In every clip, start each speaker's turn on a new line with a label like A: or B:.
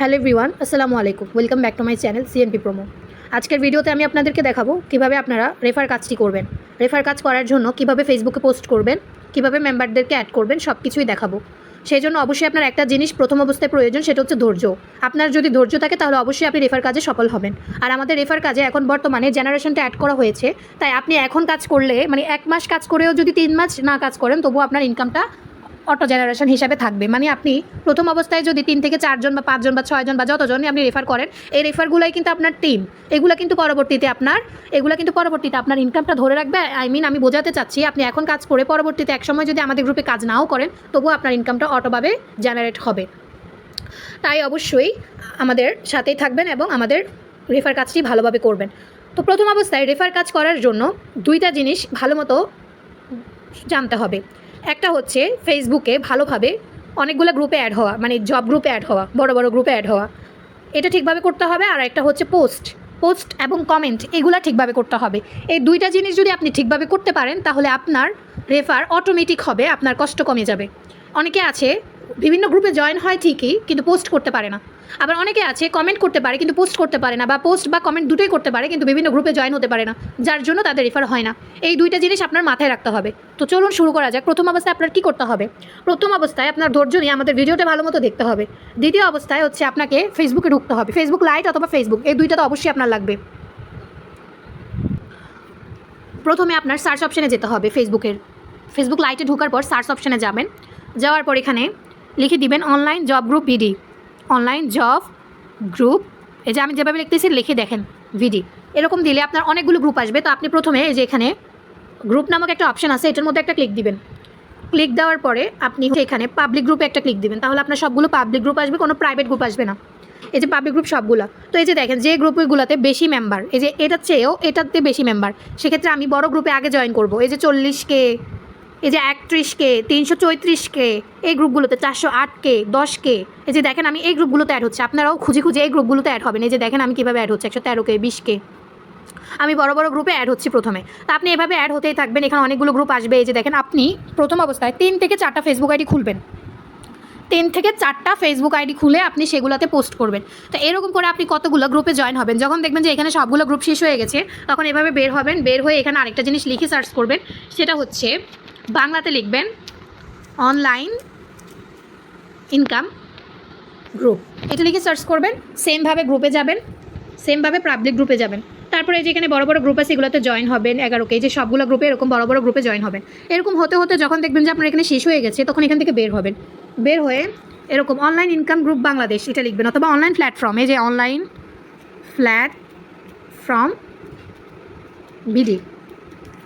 A: Hello everyone, আসসালামু আলাইকুম। Welcome back to my channel CNP promo আজকের ভিডিওতে আমি আপনাদেরকে দেখাবো কীভাবে আপনারা রেফার কাজটি করবেন। রেফার কাজ করার জন্য কীভাবে ফেসবুকে পোস্ট করবেন, কীভাবে মেম্বারদেরকে অ্যাড করবেন সব কিছুই দেখাবো। সেই জন্য অবশ্যই আপনার একটা জিনিস প্রথম অবস্থায় প্রয়োজন, সেটা হচ্ছে ধৈর্য। আপনার যদি ধৈর্য থাকে, তাহলে অবশ্যই আপনি রেফার কাজে সফল হবেন। আর আমাদের রেফার কাজে এখন বর্তমানে জেনারেশনটা অ্যাড করা হয়েছে, তাই আপনি এখন কাজ করলে মানে এক মাস কাজ করেও যদি তিন মাস না কাজ করেন, তবুও আপনার ইনকামটা অটো জেনারেশন হিসাবে থাকবে। মানে আপনি প্রথম অবস্থায় যদি তিন থেকে চারজন বা পাঁচজন বা ছয়জন বা যতজনই আপনি রেফার করেন, এই রেফারগুলোই কিন্তু আপনার টিম এগুলো কিন্তু পরবর্তীতে আপনার, এগুলো কিন্তু পরবর্তীতে আপনার ইনকামটা ধরে রাখবে। আই মিন আমি বোঝাতে চাচ্ছি, আপনি এখন কাজ করে পরবর্তীতে একসময় যদি আমাদের গ্রুপে কাজ নাও করেন, তবুও আপনার ইনকামটা অটোভাবে জেনারেট হবে। তাই অবশ্যই আমাদের সাথেই থাকবেন এবং আমাদের রেফার কাজটি ভালোভাবে করবেন। তো প্রথম অবস্থায় রেফার কাজ করার জন্য দুইটা জিনিস ভালো মতো জানতে হবে। একটা হচ্ছে ফেসবুকে ভালোভাবে অনেকগুলো গ্রুপে অ্যাড হওয়া মানে জব গ্রুপে অ্যাড হওয়া, বড় বড় গ্রুপে অ্যাড হওয়া। এটা ঠিকভাবে করতে হবে আর একটা হচ্ছে পোস্ট পোস্ট এবং কমেন্ট এগুলা ঠিকভাবে করতে হবে। এই দুইটা জিনিস যদি আপনি ঠিকভাবে করতে পারেন, তাহলে আপনার রেফার অটোমেটিক হবে, আপনার কষ্ট কমে যাবে। অনেকে আছে বিভিন্ন গ্রুপে জয়েন হয় ঠিকই, কিন্তু পোস্ট করতে পারে না। আবার অনেকে আছে কমেন্ট করতে পারে, কিন্তু পোস্ট করতে পারে না, বা পোস্ট বা কমেন্ট দুটোই করতে পারে, কিন্তু বিভিন্ন গ্রুপে জয়েন হতে পারে না, যার জন্য তাদের রেফার হয় না। এই দুইটা জিনিস আপনার মাথায় রাখতে হবে। তো চলুন শুরু করা যাক। প্রথম অবস্থায় আপনার কী করতে হবে? প্রথম অবস্থায় আপনার ধৈর্য নিয়ে আমাদের ভিডিওটা ভালো মতো দেখতে হবে। দ্বিতীয় অবস্থায় হচ্ছে আপনাকে ফেসবুকে ঢুকতে হবে। ফেসবুক লাইট অথবা ফেসবুক এই দুইটা তো অবশ্যই আপনার লাগবে। প্রথমে আপনার সার্চ অপশানে যেতে হবে ফেসবুকের ফেসবুক লাইটে ঢোকার পর সার্চ অপশানে যাবেন। যাওয়ার পর এখানে লিখে দিবেন অনলাইন জব গ্রুপ ভিডি অনলাইন জব গ্রুপ এই যে আমি যেভাবে লিখতেছি লিখে দেখেন ভিডি এরকম দিলে আপনার অনেকগুলো গ্রুপ আসবে। তো আপনি প্রথমে এই যে এখানে গ্রুপ নামক একটা অপশান আছে, এটার মধ্যে একটা ক্লিক দিবেন। ক্লিক দেওয়ার পরে আপনি এখানে পাবলিক গ্রুপে একটা ক্লিক দিবেন। তাহলে আপনার সবগুলো পাবলিক গ্রুপ আসবে, কোনো প্রাইভেট গ্রুপ আসবে না। এই যে পাবলিক গ্রুপ সবগুলো। তো এই যে দেখেন, যে গ্রুপগুলোতে বেশি মেম্বার এই যে এটার চেয়েও এটাতে বেশি মেম্বার সেক্ষেত্রে আমি বড় গ্রুপে আগে জয়েন করব। এই যে চল্লিশ কে এই যে একত্রিশ কে তিনশো চৌত্রিশ কে এই গ্রুপগুলোতে চারশো আট কে দশ কে এই যে দেখেন আমি এই গ্রুপগুলোতে অ্যাড হচ্ছে। আপনারাও খুঁজে খুঁজে এই গ্রুপগুলোতে অ্যাড হবেন। এই যে দেখেন আমি কীভাবে অ্যাড হচ্ছে, একশো তেরো কে বিশ কে আমি বড় বড় গ্রুপে অ্যাড হচ্ছি প্রথমে। তা আপনি এভাবে অ্যাড হতেই থাকবেন, এখানে অনেকগুলো গ্রুপ আসবে। এই যে দেখেন আপনি প্রথম অবস্থায় তিন থেকে চারটা ফেসবুক আইডি খুলবেন। তিন থেকে চারটা ফেসবুক আইডি খুলে আপনি সেগুলোতে পোস্ট করবেন। তো এরকম করে আপনি কতগুলো গ্রুপে জয়েন হবেন? যখন দেখবেন যে এখানে সবগুলো গ্রুপ শেষ হয়ে গেছে, তখন এভাবে বের হবেন, বের হয়ে এখানে আরেকটা জিনিস লিখে সার্চ করবেন। সেটা হচ্ছে বাংলাতে লিখবেন অনলাইন ইনকাম গ্রুপ এটা লিখে সার্চ করবেন সেমভাবে গ্রুপে যাবেন সেমভাবে পাবলিক গ্রুপে যাবেন। তারপরে এই যে এখানে বড় বড় গ্রুপ আছে, এগুলোতে জয়েন হবেন এগারোকে এই যে সবগুলো গ্রুপে এরকম বড় বড় গ্রুপে জয়েন হবেন। এরকম হতে হতে যখন দেখবেন যে আপনার এখানে শেষ হয়ে গেছে, তখন এখান থেকে বের হবেন। বের হয়ে এরকম অনলাইন ইনকাম গ্রুপ বাংলাদেশ, এটা লিখবেন, অথবা অনলাইন প্ল্যাটফর্ম এই যে অনলাইন প্ল্যাটফর্ম বিডি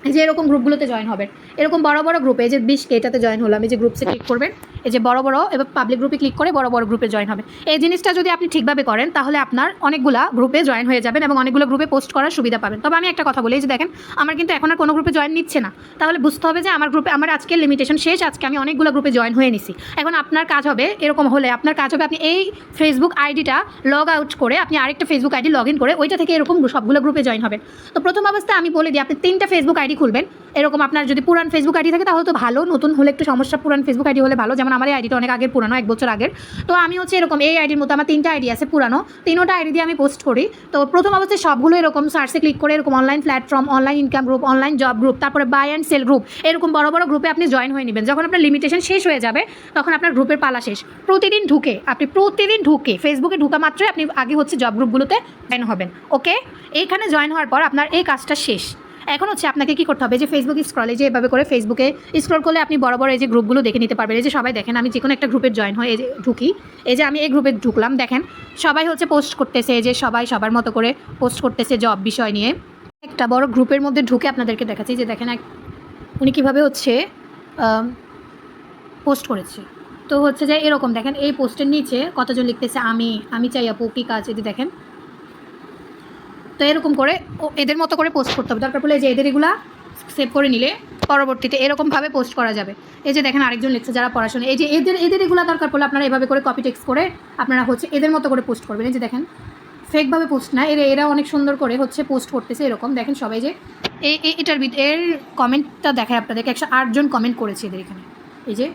A: এই যে এরকম গ্রুপগুলোতে জয়েন হবেন। এরকম বড় বড় গ্রুপে যে বিশকে এটাতে জয়েন হলাম এই যে গ্রুপসে ক্লিক করবেন। এই যে বড় বড়, এবার পাবলিক গ্রুপে ক্লিক করে বড় বড় গ্রুপে জয়েন হবে। এই জিনিসটা যদি আপনি ঠিকভাবে করেন, তাহলে আপনার অনেকগুলা গ্রুপে জয়েন হয়ে যাবেন এবং অনেকগুলো গ্রুপে পোস্ট করার সুবিধা পাবেন। তবে আমি একটা কথা বলি যে দেখেন, আমার কিন্তু এখন আর কোনো গ্রুপে জয়েন নিচ্ছে না। তাহলে বুঝতে হবে যে আমার গ্রুপে আমার আজকের লিমিটেশন শেষ, আজকে আমি অনেকগুলো গ্রুপে জয়েন হয়ে নিছি। এখন আপনার কাজ হবে, এরকম হলে আপনার কাজ হবে আপনি এই ফেসবুক আইডিটা লগ আউট করে আপনি আরেকটা ফেসবুক আইডি লগ ইন করে ওইটা থেকে এরকম সবগুলো গ্রুপে জয়েন হবেন। তো প্রথম অবস্থায় আমি বলে দিই, আপনি তিনটা ফেসবুক আইডি খুলবেন। এরকম আপনার যদি পুরান ফেসবুক আইডি থাকে, তাহলে তো ভালো, নতুন হলে একটু সমস্যা, পুরান ফেসবুক আইডি হলে ভালো। যেমন আমার এই আইডিটা অনেক আগের পুরানো, এক বছর আগের। তো আমি হচ্ছে এরকম এই আইডির মতো আমার তিনটা আইডি আছে পুরানো। তিনোটা আইডি দিয়ে আমি পোস্ট করি। তো প্রথম অবস্থায় সবগুলো এরকম সার্চে ক্লিক করে এরকম online platform online income group online job group তারপরে বাই অ্যান্ড সেল গ্রুপ এরকম বড় বড় গ্রুপে আপনি জয়েন হয়ে নেবেন। যখন আপনার লিমিটেশন শেষ হয়ে যাবে, তখন আপনার গ্রুপের পালা শেষ। প্রতিদিন ঢুকে, আপনি প্রতিদিন ঢুকে ফেসবুকে ঢুকা মাত্রই আপনি আগে হচ্ছে জব গ্রুপগুলোতে জয়েন হবেন ওকে এইখানে জয়েন হওয়ার পর আপনার এই কাজটা শেষ। এখন হচ্ছে আপনাকে কি করতে হবে? যে ফেসবুক স্ক্রলে যে এভাবে করে ফেসবুকে স্ক্রল করলে আপনি বড় বড় এই যে গ্রুপগুলো দেখে নিতে পারবেন। এই যে সবাই দেখেন, আমি যে কোনো একটা গ্রুপে জয়েন হয়ে ঢুকি। এই যে আমি এই গ্রুপে ঢুকলাম, দেখেন সবাই হচ্ছে পোস্ট করতেছে যে সবাই সবার মতো করে পোস্ট করতেছে জব বিষয় নিয়ে। একটা বড় গ্রুপের মধ্যে ঢুকে আপনাদেরকে দেখাচ্ছি, যে দেখেন এক, উনি কীভাবে হচ্ছে পোস্ট করেছে। তো হচ্ছে যে এরকম, দেখেন এই পোস্টের নিচে কতজন লিখতেছে, আমি আমি চাই আপু, কী কাজ এটি দেখেন। তো এরকম করে এদের মতো করে পোস্ট করতে হবে। দরকার পড়লে যে এদের এগুলা সেভ করে নিলে পরবর্তীতে এরকমভাবে পোস্ট করা যাবে। এই যে দেখেন আরেকজন লিখছে যারা পড়াশোনা, এই যে এদের এদের এগুলা দরকার পড়লে আপনারা এভাবে করে কপি টেক্সট করে আপনারা হচ্ছে এদের মতো করে পোস্ট করবেন। এই যে দেখেন ফেকভাবে পোস্ট না, এরা এরা অনেক সুন্দর করে হচ্ছে পোস্ট করতেছে এরকম। দেখেন সবাই যে এই এটার এর কমেন্টটা দেখায় আপনাদেরকে, একশো আটজন কমেন্ট করেছে এদের এখানে। এই যে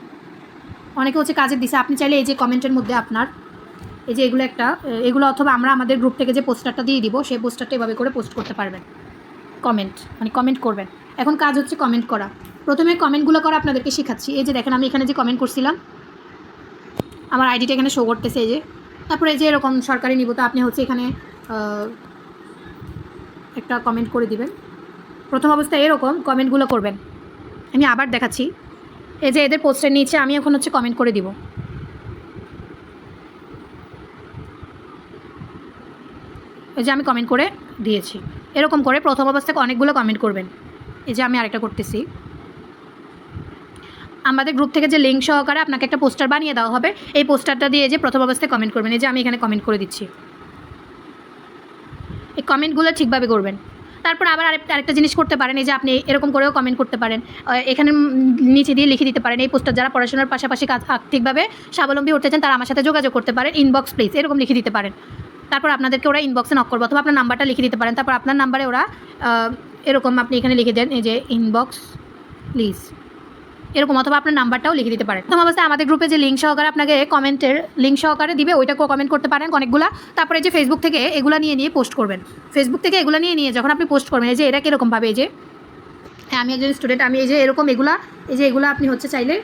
A: অনেকে হচ্ছে কাজের দিছে আপনি চাইলে এই যে কমেন্টের মধ্যে আপনার এই যে এগুলো একটা, এগুলো অথবা আমরা আমাদের গ্রুপ থেকে যে পোস্টারটা দিয়ে দিব, সেই পোস্টারটা এভাবে করে পোস্ট করতে পারবেন। কমেন্ট মানে কমেন্ট করবেন। এখন কাজ হচ্ছে কমেন্ট করা। প্রথমে কমেন্টগুলো করা আপনাদেরকে শেখাচ্ছি। এই যে দেখেন, আমি এখানে যে কমেন্ট করছিলাম, আমার আইডিটা এখানে শো করতেছে এই যে। তারপরে এই যে এরকম সরকারি নিব, তো আপনি হচ্ছে এখানে একটা কমেন্ট করে দিবেন। প্রথম অবস্থায় এরকম কমেন্টগুলো করবেন। আমি আবার দেখাচ্ছি। এই যে এদের পোস্টের নিচে আমি এখন হচ্ছে কমেন্ট করে দিব। এই যে আমি কমেন্ট করে দিয়েছি। এরকম করে প্রথম অবস্থায় অনেকগুলো কমেন্ট করবেন। এই যে আমি আরেকটা করতেছি। আমাদের গ্রুপ থেকে যে লিঙ্ক সহকারে আপনাকে একটা পোস্টার বানিয়ে দেওয়া হবে, এই পোস্টারটা দিয়ে যে প্রথম অবস্থায় কমেন্ট করবেন। এই যে আমি এখানে কমেন্ট করে দিচ্ছি। এই কমেন্টগুলো ঠিকভাবে করবেন। তারপর আবার আরেকটা আরেকটা জিনিস করতে পারেন। এই যে আপনি এরকম করেও কমেন্ট করতে পারেন। এখানে নিচে দিয়ে লিখে দিতে পারেন। এই পোস্টার যারা পড়াশোনার পাশাপাশি আর্থিকভাবে স্বাবলম্বী হতে চান, তারা আমার সাথে যোগাযোগ করতে পারেন। ইনবক্স প্লিজ এরকম লিখে দিতে পারেন। তারপর আপনাদেরকে ওরা ইনবক্সে নক করবে অথবা আপনার নাম্বারটা লিখে দিতে পারেন। তারপর আপনার নাম্বারে ওরা এরকম আপনি এখানে লিখে দেন, এই যে ইনবক্স প্লিজ এরকম অথবা আপনার নাম্বারটাও লিখে দিতে পারেন। প্রথম অবস্থায় আমাদের গ্রুপে যে লিঙ্ক সহকারে আপনাকে কমেন্টের লিঙ্ক সহকারে দিবে ওইটাকেও কমেন্ট করতে পারেন অনেকগুলা। তারপরে যে ফেসবুক থেকে এগুলো নিয়ে নিয়ে পোস্ট করবেন। ফেসবুক থেকে এগুলো নিয়ে নিয়ে যখন আপনি পোস্ট করবেন, এই যে এরা এটা কীরকমভাবে এই যে হ্যাঁ আমি একজন স্টুডেন্ট আমি এই যে এরকম এগুলা, এই যে এগুলো আপনি হচ্ছে চাইলে,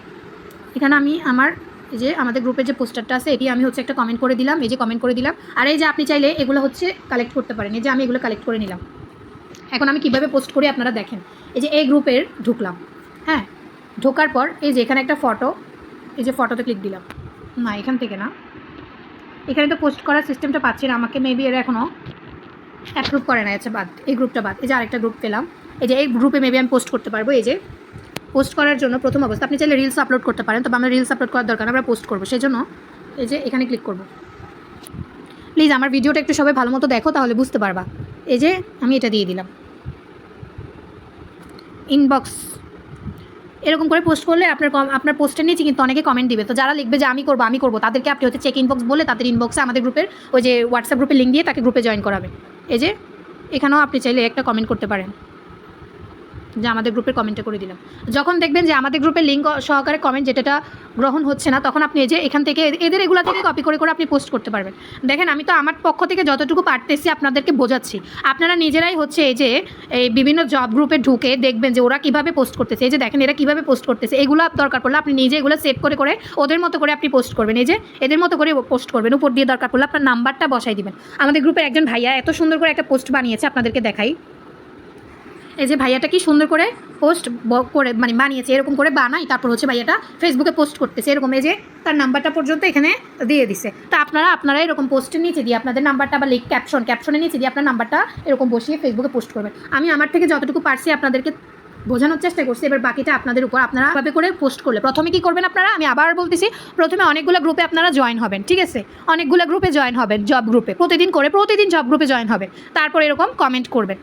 A: এখানে আমি আমার এই যে আমাদের গ্রুপের যে পোস্টারটা আছে, এটি আমি হচ্ছে একটা কমেন্ট করে দিলাম, এই যে কমেন্ট করে দিলাম। আর এই যে আপনি চাইলে এগুলো হচ্ছে কালেক্ট করতে পারেন। এই যে আমি এগুলো কালেক্ট করে নিলাম। এখন আমি কীভাবে পোস্ট করি আপনারা দেখেন। এই যে এই গ্রুপের ঢুকলাম। হ্যাঁ ঢোকার পর এই যে এখানে একটা ফটো এই যে ফটোতে ক্লিক দিলাম। না, এখান থেকে না। এখানে তো পোস্ট করার সিস্টেমটা পাচ্ছি না, আমাকে মেবি এর এখনও অ্যাপ্রুভ করে না আচ্ছা বাদ, এই গ্রুপটা বাদ। এই যে আরেকটা গ্রুপ পেলাম। এই যে এই গ্রুপে মেবি আমি পোস্ট করতে পারব, এই যে পোস্ট করার জন্য প্রথম অবস্থা। আপনি চাইলে রিলস আপলোড করতে পারেন, তবে আমরা রিলস আপলোড করার দরকার আমরা পোস্ট করব। সেই জন্য এই যে এখানে ক্লিক করব। প্লিজ আমার ভিডিওটা একটু সবাই ভালো মতো দেখো, তাহলে বুঝতে পারবা। এই যে আমি এটা দিয়ে দিলাম। ইনবক্স এরকম করে পোস্ট করলে আপনার আপনার পোস্টের নিচে কিন্তু অনেকে কমেন্ট দিবে। তো যারা লিখবে যে আমি করব আমি করব, তাদেরকে আপনি হচ্ছে চেক ইনবক্স বলে তাদের ইনবক্সে আমাদের গ্রুপের ওই যে হোয়াটসঅ্যাপ গ্রুপে লিঙ্ক দিয়ে তাকে গ্রুপে জয়েন করাবে এই যে এখানেও আপনি চাইলে একটা কমেন্ট করতে পারেন। যে আমাদের গ্রুপে কমেন্টটা করে দিলাম। যখন দেখবেন যে আমাদের গ্রুপে লিঙ্ক সহকারে কমেন্ট যেটা গ্রহণ হচ্ছে না, তখন আপনি এই যে এখান থেকে এদের এগুলো থেকে কপি করে করে আপনি পোস্ট করতে পারবেন। দেখেন, আমি তো আমার পক্ষ থেকে যতটুকু পারতেছি আপনাদেরকে বোঝাচ্ছি। আপনারা নিজেরাই হচ্ছে এই যে এই বিভিন্ন জব গ্রুপে ঢুকে দেখবেন যে ওরা কীভাবে পোস্ট করতেছে। এই যে দেখেন, এরা কীভাবে পোস্ট করতেছে। এগুলো দরকার পড়লে আপনি নিজে এগুলো সেভ করে করে ওদের মতো করে আপনি পোস্ট করবেন। এই যে এদের মতো করে পোস্ট করবেন। উপর দিয়ে দরকার পড়লে আপনার নাম্বারটা বসাই দিবেন। আমাদের গ্রুপের একজন ভাইয়া এত সুন্দর করে একটা পোস্ট বানিয়েছে আপনাদেরকে দেখাই। এই যে ভাইয়াটা কি সুন্দর করে পোস্ট করে মানে বানিয়েছে, এরকম করে বানাই তারপর হচ্ছে ভাইয়াটা ফেসবুকে পোস্ট করতেছে। এরকম এই যে তার নাম্বারটা পর্যন্ত এখানে দিয়ে দিছে। তা আপনারা আপনারা এরকম পোস্টের নিচে দিয়ে আপনাদের নাম্বারটা বা লিখ ক্যাপশন ক্যাপশনে নিচে দিয়ে আপনার নাম্বারটা এরকম বসিয়ে ফেসবুকে পোস্ট করবেন। আমি আমার থেকে যতটুকু পারছি আপনাদেরকে বোঝানোর চেষ্টা করছি। এবার বাকিটা আপনাদের উপর আপনারা ভাবে করে পোস্ট করলে। প্রথমে কি করবেন আপনারা? আমি আবার বলতেছি, প্রথমে অনেকগুলো গ্রুপে আপনারা জয়েন হবেন, ঠিক আছে? অনেকগুলো গ্রুপে জয়েন হবেন জব গ্রুপে প্রতিদিন করে প্রতিদিন জব গ্রুপে জয়েন হবেন। তারপর এরকম কমেন্ট করবেন।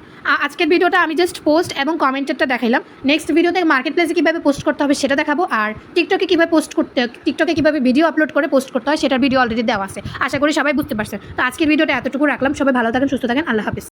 A: আজকের ভিডিওটা আমি জাস্ট পোস্ট এবং কমেন্টেরটা দেখাইলাম। নেক্সট ভিডিওতে মার্কেট প্লেসে কীভাবে পোস্ট করতে হবে সেটা দেখাবো। আর টিকটকে কীভাবে পোস্ট করতে টিকটকে কীভাবে ভিডিও আপলোড করে পোস্ট করতে হয় সেটার ভিডিও অলরেডি দেওয়া আছে। আশা করি সবাই বুঝতে পারছেন। তো আজকের ভিডিওটা এতটুকু রাখলাম। সবাই ভালো থাকেন, সুস্থ থাকেন। আল্লাহ হাফিজ।